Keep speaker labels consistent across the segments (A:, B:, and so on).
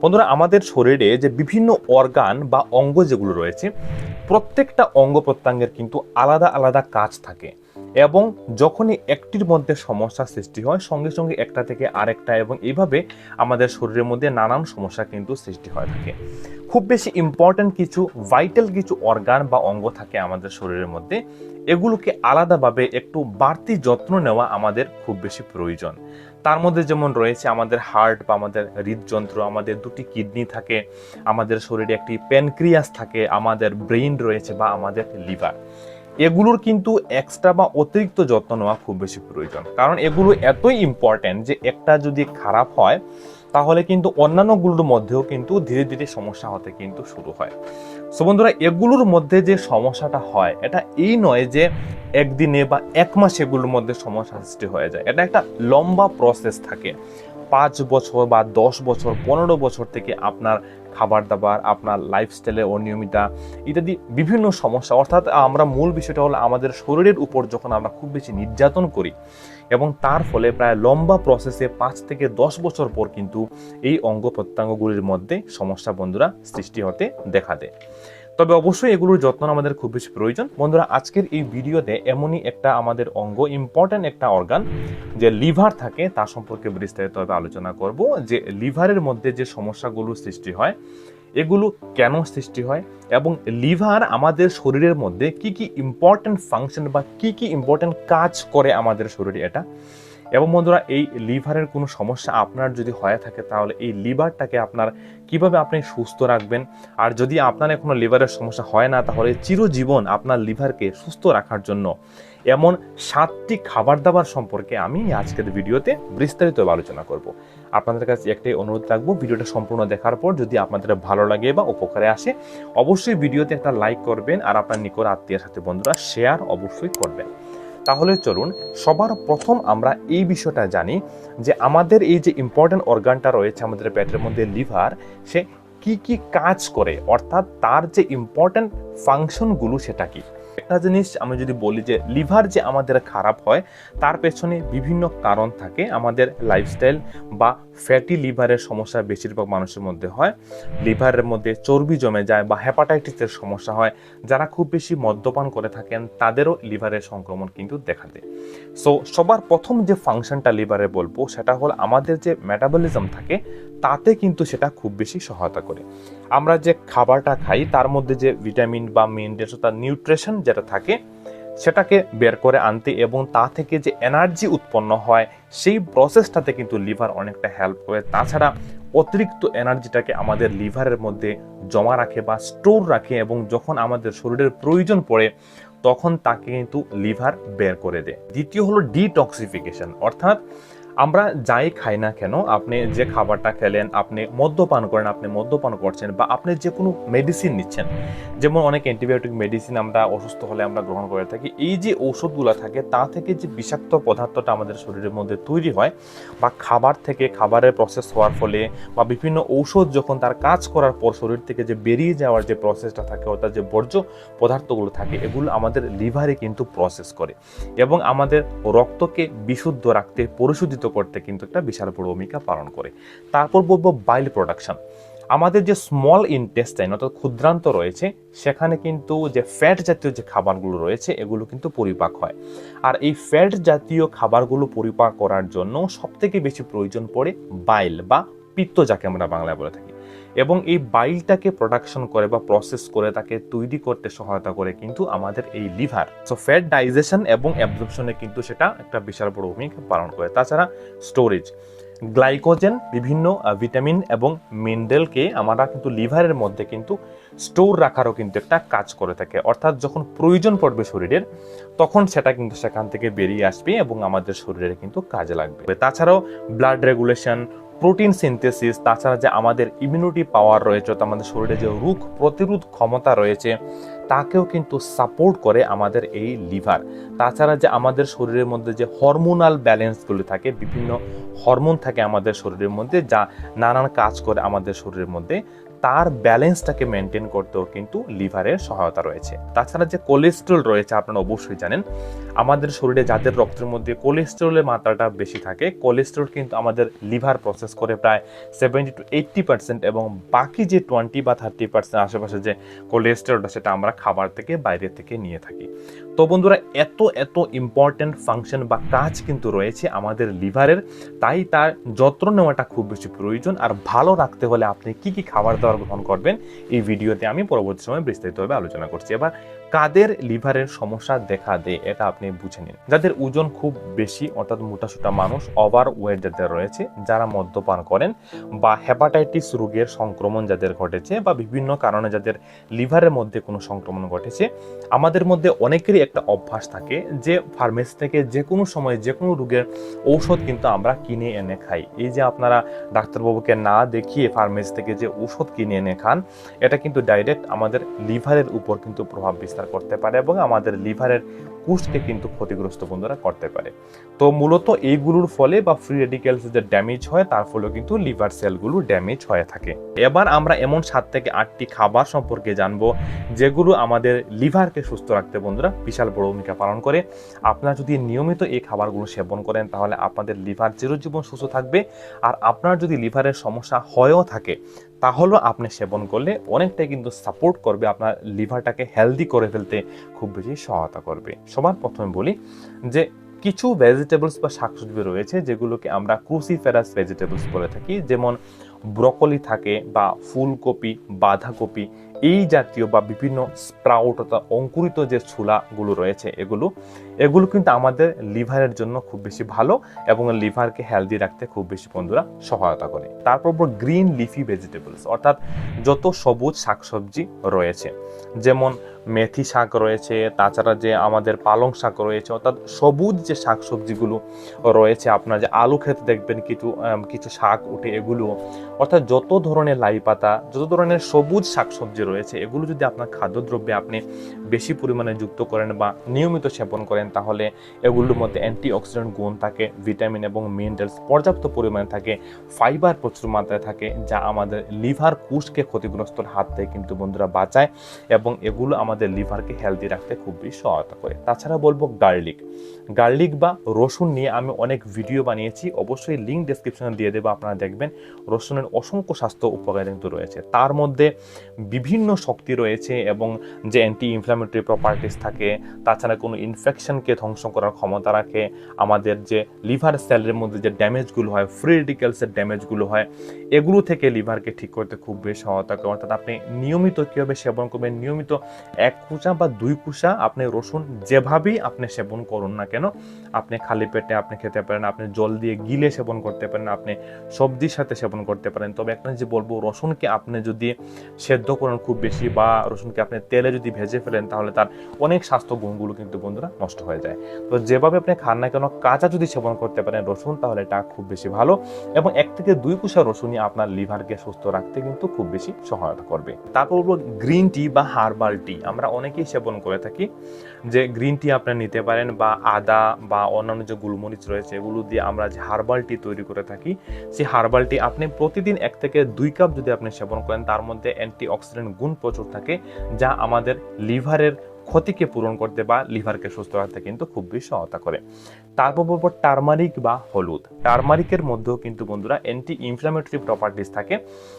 A: বন্ধুরা, আমাদের শরীরে যে বিভিন্ন অর্গান বা অঙ্গ যেগুলো রয়েছে, প্রত্যেকটা অঙ্গ প্রত্যঙ্গের কিন্তু আলাদা আলাদা কাজ থাকে এবং যখনই একটির মধ্যে সমস্যা সৃষ্টি হয়, সঙ্গে সঙ্গে একটা থেকে আরেকটা এবং এইভাবে আমাদের শরীরের মধ্যে নানান সমস্যা কিন্তু সৃষ্টি হয়ে থাকে। খুব বেশি ইম্পর্ট্যান্ট কিছু ভাইটাল কিছু অর্গান বা অঙ্গ থাকে আমাদের শরীরের মধ্যে। এগুলোকে আলাদাভাবে একটু বাড়তি যত্ন নেওয়া আমাদের খুব বেশি প্রয়োজন। তার মধ্যে যেমন রয়েছে আমাদের হার্ট বা আমাদের হৃদযন্ত্র, আমাদের দুটি কিডনি থাকে, আমাদের শরীরে একটি প্যানক্রিয়াস থাকে, আমাদের ব্রেইন রয়েছে বা আমাদের লিভার। এগুলোর কিন্তু এক্সট্রা বা অতিরিক্ত যত্ন নেওয়া খুব বেশি প্রয়োজন। কারণ এগুলো এতই ইম্পর্ট্যান্ট যে একটা যদি খারাপ হয় তাহলে কিন্তু অন্যান্যগুলোর মধ্যেও কিন্তু ধীরে ধীরে সমস্যা হতে কিন্তু শুরু হয়। সো বন্ধুরা, এগুলোর মধ্যে যে সমস্যাটা হয়, এটা এই নয় যে একদিনে বা এক মাস এগুলোর মধ্যে সমস্যা সৃষ্টি হয়ে যায়। এটা একটা লম্বা প্রসেস থাকে। পাঁচ বছর বা দশ বছর, পনেরো বছর থেকে আপনার খাবার দাবার আপনার লাইফস্টাইলের অনিয়মিতা ইত্যাদি বিভিন্ন সমস্যা। অর্থাৎ আমরা মূল বিষয়টা হলো আমাদের শরীরের উপর যখন আমরা খুব বেশি নির্যাতন করি এবং তার ফলে প্রায় লম্বা প্রসেসে পাঁচ থেকে দশ বছর পর কিন্তু এই অঙ্গ প্রত্যঙ্গগুলির মধ্যে সমস্যা বন্ধুরা সৃষ্টি হতে দেখা দেয়। তবে অবশ্যই এগুলোর যত্ন আমাদের খুব বেশি প্রয়োজন। বন্ধুরা, আজকের এই ভিডিওতে এমনই একটা আমাদের অঙ্গ ইম্পর্ট্যান্ট একটা অর্গান যে লিভার থাকে তার সম্পর্কে বিস্তারিতভাবে আলোচনা করব। যে লিভারের মধ্যে যে সমস্যাগুলো সৃষ্টি হয়, এগুলো কেন সৃষ্টি হয় এবং লিভার আমাদের শরীরের মধ্যে কি কি ইম্পর্ট্যান্ট ফাংশন বা কি কি ইম্পর্ট্যান্ট কাজ করে আমাদের শরীরে এটা এবং বন্ধুরা, এই লিভারের কোনো সমস্যা আপনার যদি হয়ে থাকে, তাহলে এই লিভারটাকে আপনার কীভাবে আপনি সুস্থ রাখবেন? আর যদি আপনার এখনও লিভারের সমস্যা হয় না, তাহলে চিরজীবন আপনার লিভারকে সুস্থ রাখার জন্য এমন সাতটি খাবার দাবার সম্পর্কে আমি আজকের ভিডিওতে বিস্তারিত আলোচনা করব। আপনাদের কাছে একটাই অনুরোধ রাখব, ভিডিওটা সম্পূর্ণ দেখার পর যদি আপনাদের ভালো লাগে বা উপকারে আসে, অবশ্যই ভিডিওতে একটা লাইক করবেন আর আপনার নিকট আত্মীয়ের সাথে বন্ধুরা শেয়ার অবশ্যই করবেন। তাহলে চলুন, সবার প্রথম আমরা এই বিষয়টা জানি যে আমাদের এই যে ইম্পর্টেন্ট অর্গানটা রয়েছে আমাদের পেটের মধ্যে লিভার, সে কি কি কাজ করে? অর্থাৎ তার যে ইম্পর্টেন্ট ফাংশনগুলো সেটা কি? একটা জিনিস আমি যদি বলি যে লিভার যে আমাদের খারাপ হয়, তার পেছনে বিভিন্ন কারণ থাকে আমাদের লাইফস্টাইল বা ফ্যাটি লিভারের সমস্যা বেশিরভাগ মানুষের মধ্যে হয়। লিভারের মধ্যে চর্বি জমে যায় বা হ্যাপাটাইটিসের সমস্যা হয়। যারা খুব বেশি মদ্যপান করে থাকেন, তাদেরও লিভারের সংক্রমণ কিন্তু দেখা দেয়। সো সবার প্রথম যে ফাংশনটা লিভারে বলব, সেটা হল আমাদের যে মেটাবলিজম থাকে, তাতে কিন্তু সেটা খুব বেশি সহায়তা করে। আমরা যে খাবারটা খাই, তার মধ্যে যে ভিটামিন বা মিনারেলস অর্থাৎ নিউট্রিশন যেটা থাকে, সেটাকে বের করে আনতে এবং তা থেকে যে এনার্জি উৎপন্ন হয় সেই প্রসেসটাতে কিন্তু লিভার অনেকটা হেল্প করে। তাছাড়া অতিরিক্ত এনার্জিটাকে আমাদের লিভারের মধ্যে জমা রাখে বা স্টোর রাখে এবং যখন আমাদের শরীরের প্রয়োজন পড়ে, তখন তাকে কিন্তু লিভার বের করে দেয়। দ্বিতীয় হলো ডিটক্সিফিকেশন অর্থাৎ আমরা যাই খাই না কেন, আপনি যে খাবারটা খেলেন, আপনি মদ্যপান করেন, আপনি মদ্যপান করছেন বা আপনি যে কোনো মেডিসিন নিচ্ছেন, যেমন অনেক অ্যান্টিবায়োটিক মেডিসিন আমরা অসুস্থ হলে আমরা গ্রহণ করে থাকি, এই যে ঔষধগুলো থাকে, তা থেকে যে বিষাক্ত পদার্থটা আমাদের শরীরের মধ্যে তৈরি হয় বা খাবার থেকে খাবারের প্রসেস হওয়ার ফলে বা বিভিন্ন ঔষধ যখন তার কাজ করার পর শরীর থেকে যে বেরিয়ে যাওয়ার যে প্রসেসটা থাকে, অর্থাৎ যে বর্জ্য পদার্থগুলো থাকে, এগুলো আমাদের লিভারে কিন্তু প্রসেস করে এবং আমাদের রক্তকে বিশুদ্ধ রাখতে, পরিশোধিত করতে কিন্তু একটা বিশাল ভূমিকা পালন করে। তারপর বলব বাইল প্রোডাকশন আমাদের যে স্মল ইনটেস্টাইন অর্থাৎ ক্ষুদ্রান্ত রয়েছে, সেখানে কিন্তু যে ফ্যাট জাতীয় যে খাবারগুলো রয়েছে, এগুলো কিন্তু পরিপাক হয়। আর এই ফ্যাট জাতীয় খাবারগুলো পরিপাক করার জন্য সবথেকে বেশি প্রয়োজন পড়ে বাইল বা পিত্ত, যাকে আমরা বাংলায় বলে থাকি। এবং এই বাইলটাকে প্রোডাকশন করে বা প্রসেস করে তাকে তৈরি করতে সহায়তা করে কিন্তু আমাদের এই লিভার সো ফ্যাট ডাইজেশন এবং অ্যাবজর্পশনে কিন্তু সেটা একটা বিশাল বড় ভূমিকা পালন করে। তাছাড়া স্টোরেজ গ্লাইকোজেন বিভিন্ন ভিটামিন এবং মিনারেলকে আমরা কিন্তু লিভারের মধ্যে কিন্তু স্টোর রাখারও কিন্তু একটা কাজ করে থাকে। অর্থাৎ যখন প্রয়োজন পড়বে শরীরের, তখন সেটা কিন্তু সেখান থেকে বেরিয়ে আসবে এবং আমাদের শরীরে কিন্তু কাজে লাগবে। তাছাড়াও ব্লাড রেগুলেশন প্রোটিন সিনথেসিস, তাছাড়া যে আমাদের ইমিউনিটি পাওয়ার রয়েছে আমাদের শরীরে যে রোগ প্রতিরোধ ক্ষমতা রয়েছে তাকেও কিন্তু সাপোর্ট করে আমাদের এই লিভার তাছাড়া যে আমাদের শরীরের মধ্যে যে হরমোনাল ব্যালেন্সগুলো থাকে, বিভিন্ন হরমোন থাকে আমাদের শরীরের মধ্যে, যা নানান কাজ করে আমাদের শরীরের মধ্যে, তার ব্যালেন্সটাকে মেনটেন করতেও কিন্তু লিভারের সহায়তা রয়েছে। তাছাড়া যে কোলেস্ট্রল রয়েছে, আপনারা অবশ্যই জানেন, আমাদের শরীরে যাদের রক্তের মধ্যে কোলেস্ট্রলের মাত্রাটা বেশি থাকে কোলেস্ট্রল কিন্তু আমাদের লিভার প্রসেস করে প্রায় সেভেন্টি টু এইট্টি পার্সেন্ট এবং বাকি যে টোয়েন্টি বা থার্টি পার্সেন্ট আশেপাশে যে কোলেস্ট্রলটা সেটা আমরা খাবার থেকে, বাইরে থেকে নিয়ে থাকি। তো বন্ধুরা, এত এত ইম্পর্ট্যান্ট ফাংশন বা কাজ কিন্তু রয়েছে আমাদের লিভারের তাই তার যত্ন নেওয়াটা খুব বেশি প্রয়োজন। আর ভালো রাখতে হলে আপনি কি কি খাবার দাবার গ্রহণ করবেন, এই ভিডিওতে আমি পরবর্তী সময় বিস্তারিতভাবে আলোচনা করছি। এবার কাদের লিভারের সমস্যা দেখা দেয়, এটা আপনি বুঝে নিন। যাদের ওজন খুব বেশি, অর্থাৎ মোটাসোটা মানুষ ওভার ওয়েট যাদের রয়েছে, যারা মদ্যপান করেন বা হেপাটাইটিস রোগের সংক্রমণ যাদের ঘটেছে বা বিভিন্ন কারণে যাদের লিভারের মধ্যে কোনো সংক্রমণ ঘটেছে, আমাদের মধ্যে অনেকেরই একটা অভ্যাস থাকে যে ফার্মেসি থেকে যে কোনো সময় যে কোনো রোগের ঔষধ কিন্তু আমরা কিনে এনে খাই। এই যে আপনারা ডাক্তারবাবুকে না দেখিয়ে ফার্মেসি থেকে যে ঔষধ কিনে এনে খান, এটা কিন্তু ডাইরেক্ট আমাদের লিভারের উপর কিন্তু প্রভাব বিস্তার করতে পারে এবং আমাদের লিভারের কুষ্ঠকে কিন্তু ক্ষতিগ্রস্ত বন্ধুরা করতে পারে। তো মূলত এইগুলোর ফলে বা ফ্রি রেডিক্যালস যে ড্যামেজ হয়, তার ফলেও কিন্তু লিভার সেলগুলো ড্যামেজ হয়ে থাকে। এবার আমরা এমন সাত থেকে আটটি খাবার সম্পর্কে জানব, যেগুলো আমাদের লিভারকে সুস্থ রাখতে বন্ধুরা বিশাল বড় ভূমিকা পালন করে। আপনারা যদি নিয়মিত এই খাবারগুলো সেবন করেন, তাহলে আপনাদের লিভার চিরজীবন সুস্থ থাকবে। আর আপনার যদি লিভারের সমস্যা হয়েও থাকে, তাহলেও আপনি সেবন করলে অনেকটাই কিন্তু সাপোর্ট করবে, আপনার লিভারটাকে হেলদি করে ফেলতে খুব বেশি সহায়তা করবে। সবার প্রথমে বলি যে কিছু ভেজিটেবলস বা শাকসবজি রয়েছে যেগুলোকে আমরা ক্রুসিফেরাস ভেজিটেবলস বলে থাকি। যেমন ব্রকলি থাকে বা ফুলকপি, বাঁধাকপি এই জাতীয় বা বিভিন্ন স্প্রাউট অর্থাৎ অঙ্কুরিত যে ছুলাগুলো রয়েছে এগুলো এগুলো কিন্তু আমাদের লিভারের জন্য খুব বেশি ভালো এবং লিভারকে হেলদি রাখতে খুব বেশি বন্ধুরা সহায়তা করে। তারপর গ্রিন লিফি ভেজিটেবলস অর্থাৎ যত সবুজ শাকসবজি রয়েছে। যেমন মেথি শাক রয়েছে, তাছাড়া যে আমাদের পালং শাক রয়েছে, অর্থাৎ সবুজ যে শাক সবজিগুলো রয়েছে, আপনার যে আলু খেতে দেখবেন কিছু কিছু শাক উঠে এগুলো। অর্থাৎ যত ধরনের লাই পাতা, যত ধরনের সবুজ শাক সবজি রয়েছে, এগুলো যদি আপনার খাদ্যদ্রব্যে আপনি বেশি পরিমাণে যুক্ত করেন বা নিয়মিত সেবন করেন, তাহলে এগুলোর মধ্যে অ্যান্টি অক্সিডেন্ট গুণ থাকে, ভিটামিন এবং মিনারেলস পর্যাপ্ত পরিমাণে থাকে, ফাইবার প্রচুর মাত্রায় থাকে, যা আমাদের লিভার কুশকে ক্ষতিগ্রস্তর হাত থেকে কিন্তু বন্ধুরা বাঁচায় এবং এগুলো আমাদের লিভারকে হেলদি রাখতে খুব বেশি সহায়তা করে। তাছাড়া বলব গার্লিক গার্লিক বা রসুন নিয়ে আমি অনেক ভিডিও বানিয়েছি, অবশ্যই লিঙ্ক ডেসক্রিপশনে দিয়ে দেবো, আপনারা দেখবেন রসুনের অসংখ্য স্বাস্থ্য উপকার কিন্তু রয়েছে। তার মধ্যে বিভিন্ন শক্তি রয়েছে এবং যে অ্যান্টি ইনফ্লামেটরি প্রপার্টিস থাকে, তাছাড়া কোনো ইনফেকশনকে ধ্বংস করার ক্ষমতা রাখে, আমাদের যে লিভার সেলের মধ্যে যে ড্যামেজগুলো হয় ফ্রি রেডিক্যালসের ড্যামেজগুলো হয়, এগুলো থেকে লিভারকে ঠিক করতে খুব বেশি সহায়তা করে। অর্থাৎ আপনি নিয়মিত কীভাবে সেবন করবেন, নিয়মিত এক কুচা বা দুই কুচা আপনি রসুন যেভাবেই আপনি সেবন করুন না কেন, আপনি খালি পেটে আপনি খেতে পারেন, আপনি জল দিয়ে গিলে সেবন করতে পারেন, আপনি সবজির সাথে সেবন করতে পারেন। তবে একটা যে বলব, রসুনকে আপনি যদি সেদ্ধ করেন খুব বেশি বা রসুনকে আপনি তেলে যদি ভেজে ফেলেন, তাহলে তার অনেক স্বাস্থ্য গুণগুলো কিন্তু বন্ধুরা নষ্ট হয়ে যায়। তো যেভাবে আপনি খান না কেন, কাঁচা যদি সেবন করতে পারেন রসুন, তাহলে এটা খুব বেশি ভালো এবং এক থেকে দুই কুচা রসুনই আপনার লিভারকে সুস্থ রাখতে কিন্তু খুব বেশি সহায়তা করবে। তারপর গ্রিন টি বা হার্বাল টি আমরা অনেকেই সেবন করে থাকি যে গ্রিন টি আপনি নিতে পারেন বা আদা বা অন্যান্য যে গুলমরিচ রয়েছে, এগুলো দিয়ে আমরা যে হার্বাল টি তৈরি করে থাকি সেই হার্বাল টি আপনি প্রতিদিন এক থেকে দুই কাপ যদি আপনি সেবন করেন, তার মধ্যে অ্যান্টি অক্সিডেন্ট গুণ প্রচুর থাকে, যা আমাদের লিভারের ক্ষতিকে পূরণ করতে বা লিভারকে সুস্থ রাখতে কিন্তু খুব বেশি সহায়তা করে। তারপর টার্মারিক বা হলুদ। টার্মারিকের মধ্যেও কিন্তু বন্ধুরা অ্যান্টি ইনফ্লামেটরি প্রপার্টিস থাকে।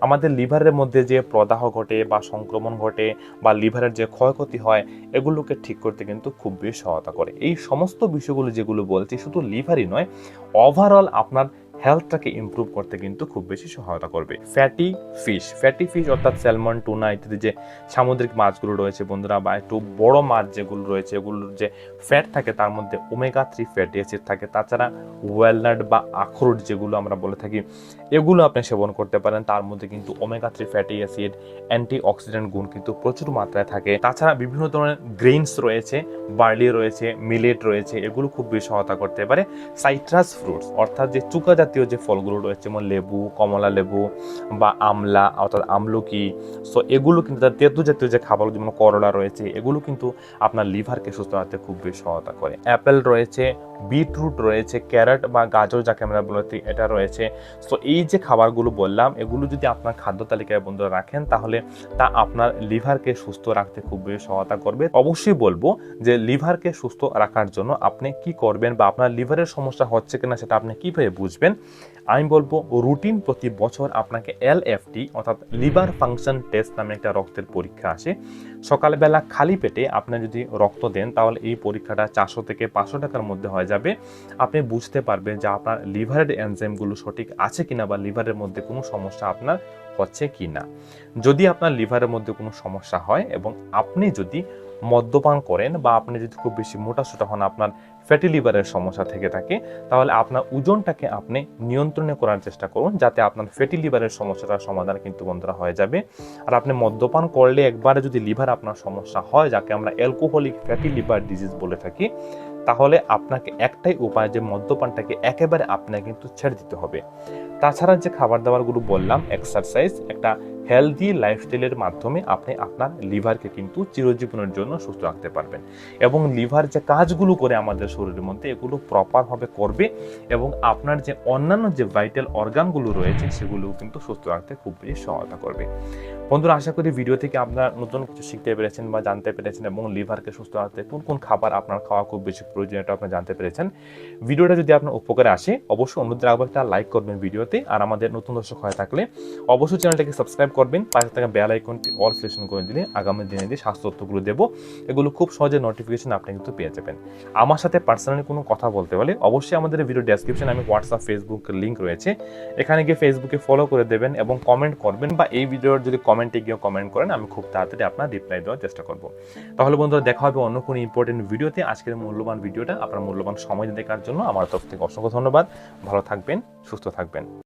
A: আমাদের লিভারের মধ্যে যে প্রদাহ ঘটে বা সংক্রমণ ঘটে বা লিভারের যে ক্ষয়ক্ষতি হয়, এগুলোকে ঠিক করতে কিন্তু খুব বেশি সহায়তা করে। এই সমস্ত বিষয়গুলো যেগুলো বলছি শুধু লিভারই নয় ওভারঅল আপনার হেলথটাকে ইমপ্রুভ করতে কিন্তু খুব বেশি সহায়তা করবে। ফ্যাটি ফিশ ফ্যাটি ফিশ অর্থাৎ স্যালমন টুনা ইত্যাদি যে সামুদ্রিক মাছগুলো রয়েছে বন্ধুরা বা একটু বড় মাছ যেগুলো রয়েছে, এগুলোর যে ফ্যাট থাকে তার মধ্যে ওমেগা থ্রি ফ্যাটি অ্যাসিড থাকে। তাছাড়া ওয়েলনাট বা আখরোট যেগুলো আমরা বলে থাকি, এগুলো আপনি সেবন করতে পারেন। তার মধ্যে কিন্তু omega three fatty acid antioxidant গুণ কিন্তু প্রচুর মাত্রায় থাকে। তাছাড়া বিভিন্ন ধরনের গ্রেইনস রয়েছে বার্লি রয়েছে মিলেট রয়েছে, এগুলো খুব বেশি সহায়তা করতে পারে। সাইট্রাস ফ্রুটস অর্থাৎ যে চুকা জাতীয় যে ফলগুলো রয়েছে, যেমন লেবু, কমলা লেবু বা আমলা, অর্থাৎ আমলকি সো এগুলো কিন্তু তার তেঁতু জাতীয় যে খাবারগুলো, যেমন করলা রয়েছে, এগুলো কিন্তু আপনার লিভারকে সুস্থ রাখতে খুব বেশি সহায়তা করে। অ্যাপেল রয়েছে, বিটরুট রয়েছে, ক্যারট বা গাজর যাকে আমরা বলে এটা রয়েছে। সো এই যে খাবারগুলো বললাম, এগুলো যদি আপনার খাদ্য তালিকায় বন্ধ রাখেন, তাহলে তা আপনার লিভারকে সুস্থ রাখতে খুব বেশি সহায়তা করবে। অবশ্যই বলব যে লিভারকে সুস্থ রাখার জন্য আপনি কি করবেন বা আপনার লিভারের সমস্যা হচ্ছে কিনা, সেটা আপনি কীভাবে বুঝবেন আমি বলব রুটিন প্রতি বছর আপনাকে এলএফটি অর্থাৎ লিভার ফাংশন টেস্ট নামে একটা রক্তের পরীক্ষা আসে। সকালবেলা খালি পেটে আপনি যদি রক্ত দেন, তাহলে এই পরীক্ষাটা চারশো থেকে পাঁচশো টাকার মধ্যে হয়ে যাবে। আপনি বুঝতে পারবেন যে আপনার লিভারের এনজাইমগুলো সঠিক আছে কিনা বা লিভারের মধ্যে কোনো সমস্যা আপনার হচ্ছে কি না যদি আপনার লিভারের মধ্যে কোনো সমস্যা হয় এবং আপনি যদি মদ্যপান করেন বা আপনি যদি খুব বেশি মোটাসোটা হন, আপনার ফ্যাটি লিভারের সমস্যা থেকে থাকে, তাহলে আপনার ওজনটাকে আপনি নিয়ন্ত্রণে করার চেষ্টা করুন যাতে আপনার ফ্যাটি লিভারের সমস্যাটার সমাধান কিন্তু বন্ধুরা হয়ে যাবে। আর আপনি মদ্যপান করলে একবারে যদি লিভার আপনার সমস্যা হয়, যাকে আমরা অ্যালকোহলিক ফ্যাটি লিভার ডিজিজ বলে থাকি, তাহলে আপনাকে একটাই উপায় যে মদ্যপানটাকে একেবারে আপনাকে কিন্তু ছেড়ে দিতে হবে। তাছাড়া যে খাবার দাবারগুলো বললাম এক্সারসাইজ একটা হেলদি লাইফস্টাইলের মাধ্যমে আপনি আপনার লিভারকে কিন্তু চিরজীবনের জন্য সুস্থ রাখতে পারবেন। এবং লিভার যে কাজগুলো করে আমাদের শরীরের মধ্যে, এগুলো প্রপারভাবে করবে এবং আপনার যে অন্যান্য যে ভাইটাল অর্গানগুলো রয়েছে সেগুলো কিন্তু সুস্থ রাখতে খুব বেশি সহায়তা করবে। বন্ধুরা, আশা করি ভিডিও থেকে আপনারা নতুন কিছু শিখতে পেরেছেন বা জানতে পেরেছেন এবং লিভারকে সুস্থ রাখতে কোন কোন খাবার আপনার খাওয়া খুব বেশি প্রয়োজন এটা আপনি জানতে পেরেছেন। ভিডিওটা যদি আপনার উপকারে আসে, অবশ্যই অনুরোধ রাখব একটা লাইক করবেন ভিডিওতে আর আমাদের নতুন দর্শক হয়ে থাকলে অবশ্যই চ্যানেলটাকে সাবস্ক্রাইব করবেন, পাশে থাকা বেল আইকনটি অল সিলেকশন করে দিলে আগামী দিনে যে স্বাস্থ্য তথ্যগুলো দেবো, এগুলো খুব সহজে নোটিফিকেশন আপনি কিন্তু পেয়ে যাবেন। আমার সাথে পার্সোনালি কোনো কথা বলতে হলে অবশ্যই আমাদের ভিডিও ডেসক্রিপশনে আমি হোয়াটসঅ্যাপ ফেসবুক লিঙ্ক রয়েছে। এখানে গিয়ে ফেসবুকে ফলো করে দেবেন এবং কমেন্ট করবেন বা এই ভিডিওর যদি কমেন্টে গিয়ে কমেন্ট করেন, আমি খুব তাড়াতাড়ি আপনার রিপ্লাই দেওয়ার চেষ্টা করব। তাহলে বন্ধুরা, দেখা হবে অন্য কোনো ইম্পর্টেন্ট ভিডিওতে আজকের মূল্যবান ভিডিওটা আপনার মূল্যবান সময় দেখার জন্য। আমার তরফ থেকে অসংখ্য ধন্যবাদ। ভালো থাকবেন, সুস্থ থাকবেন।